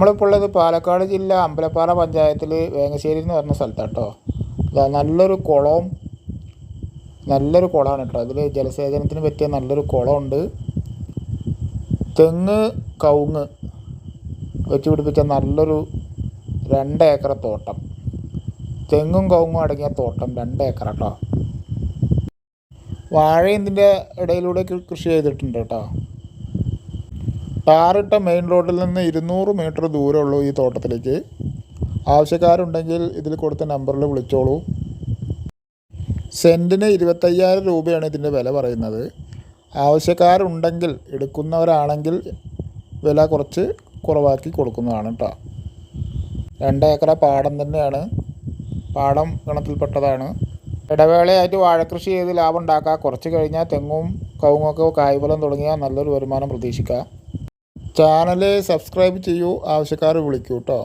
നമ്മളിപ്പോൾ ഉള്ളത് പാലക്കാട് ജില്ല അമ്പലപ്പാറ പഞ്ചായത്തിൽ വേങ്ങശ്ശേരി എന്ന് പറഞ്ഞ സ്ഥലത്താണ് ഇതാ നല്ലൊരു കുളവും നല്ലൊരു കുളമാണ് കേട്ടോ. അതിൽ ജലസേചനത്തിന് പറ്റിയ നല്ലൊരു കുളമുണ്ട് തെങ്ങ് കവുങ്ങ് വെച്ച് പിടിപ്പിച്ച നല്ലൊരു രണ്ട് ഏക്കർ തോട്ടം. തെങ്ങും കവുങ്ങും അടങ്ങിയ തോട്ടം രണ്ട് ഏക്കർ കേട്ടോ. വാഴ ഇതിന്റെ ഇടയിലൂടെ കൃഷി ചെയ്തിട്ടുണ്ട് കേട്ടോ. ടാറിട്ട മെയിൻ റോഡിൽ നിന്ന് ഇരുന്നൂറ് മീറ്റർ ദൂരമുള്ളൂ ഈ തോട്ടത്തിലേക്ക് ആവശ്യക്കാരുണ്ടെങ്കിൽ ഇതിൽ കൊടുത്ത നമ്പറിൽ വിളിച്ചോളൂ. സെന്റിന് ഇരുപത്തയ്യായിരം രൂപയാണ് ഇതിന്റെ വില പറയുന്നത്. ആവശ്യക്കാരുണ്ടെങ്കിൽ എടുക്കുന്നവരാണെങ്കിൽ വില കുറച്ച് കുറവാക്കി കൊടുക്കുന്നതാണ് കേട്ടോ രണ്ട് ഏക്കറ പാടം തന്നെയാണ്. പാടം ഗണത്തിൽപ്പെട്ടതാണ്. ഇടവേളയായിട്ട് വാഴക്കൃഷി ചെയ്ത് ലാഭം ഉണ്ടാക്കുക കുറച്ച് കഴിഞ്ഞാൽ തെങ്ങും കവുങ്ങൊക്കെ കായ്ഫലം തുടങ്ങിയാൽ നല്ലൊരു വരുമാനം പ്രതീക്ഷിക്കാം. ചാനൽ സബ്സ്ക്രൈബ് ചെയ്യൂ. ആവശ്യക്കാർ വിളിക്കൂ കേട്ടോ